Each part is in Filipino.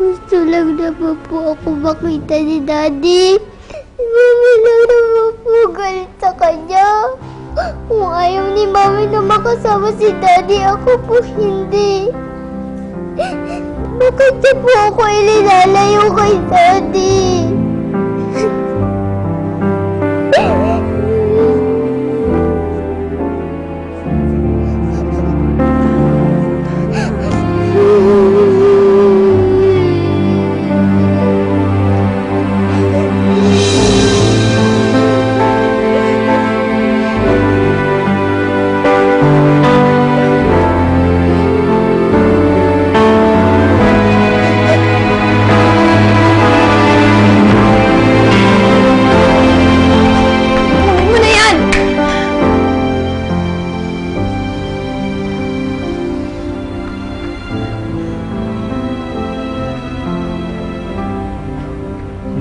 Gusto lang naman po ako makita ni Daddy. Mami lang naman po galit sa kanya. Kung ayaw ni Mami na makasama si Daddy, ako po hindi. Bakit niya po ako ilinalayo kay Daddy?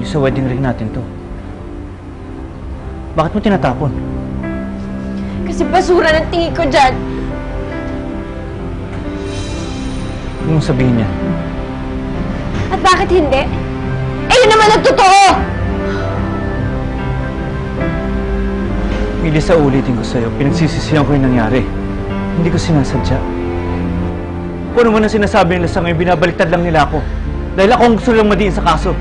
Sa wedding ring natin to. Bakit mo tinatapon? Kasi basura ng tingin ko dyan. Huwag mong sabihin yan. At bakit hindi? Eh, yun naman ang totoo! Mili sa ulitin ko sa'yo, pinagsisisihan ko yung nangyari. Hindi ko sinasadya. Kung ano man ang sinasabi nila sa ngayon, binabaliktad lang nila ako. Dahil ako ang gusto lang madiin sa kaso.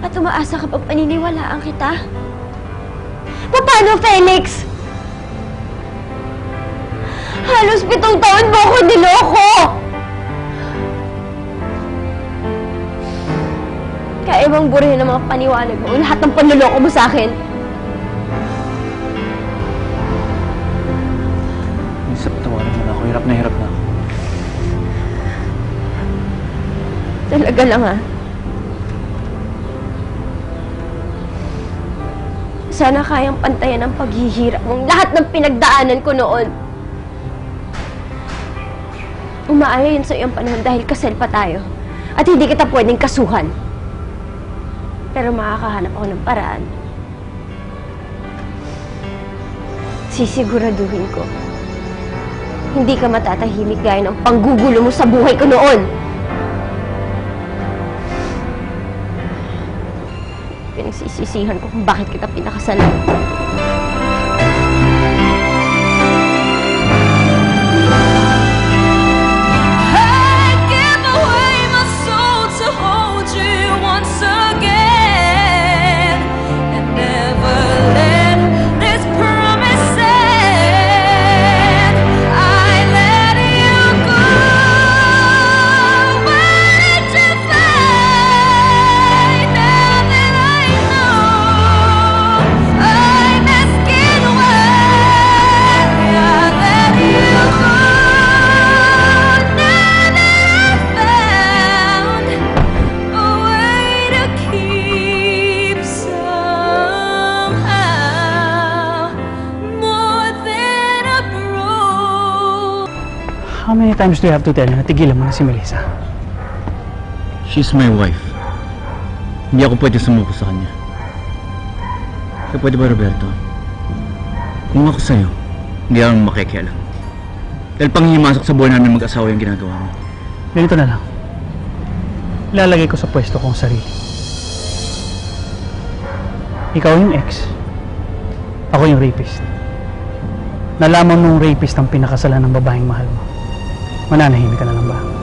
At umaasa ka pa paniniwalaan kita? Paano, Felix? Halos pitong taon mo ako niloko! Kaya bang burahin ang mga paniwalag mo, lahat ng panluloko mo sa akin? Minsan patawarin mo na ako, hirap na hirap na ako. Talaga lang ah. Sana kayang pantayan ang paghihirap mong lahat ng pinagdaanan ko noon. Umaaya yun sa iyong panahon dahil kasal pa tayo. At hindi kita pwedeng kasuhan. Pero makakahanap ako ng paraan. Sisiguraduhin ko. Hindi ka matatahimik gaya ng panggugulo mo sa buhay ko noon. Pinagsisisihan ko kung bakit kita pinakasalan. How many times do you have to tell na tigilan mo na si Melissa? She's my wife. Hindi ako pwede sumuko sa kanya. Kaya pwede ba, Roberto? Kung ako sa'yo, hindi ako makikialam. Dahil panghimasok sa buhay namin mag-asawa yung ginagawa mo. Ganito na lang. Ilalagay ko sa pwesto kong sarili. Ikaw yung ex. Ako yung rapist. Nalaman mong rapist ang pinakasalan ng babaeng mahal mo. Mananahimik ka na lang ba?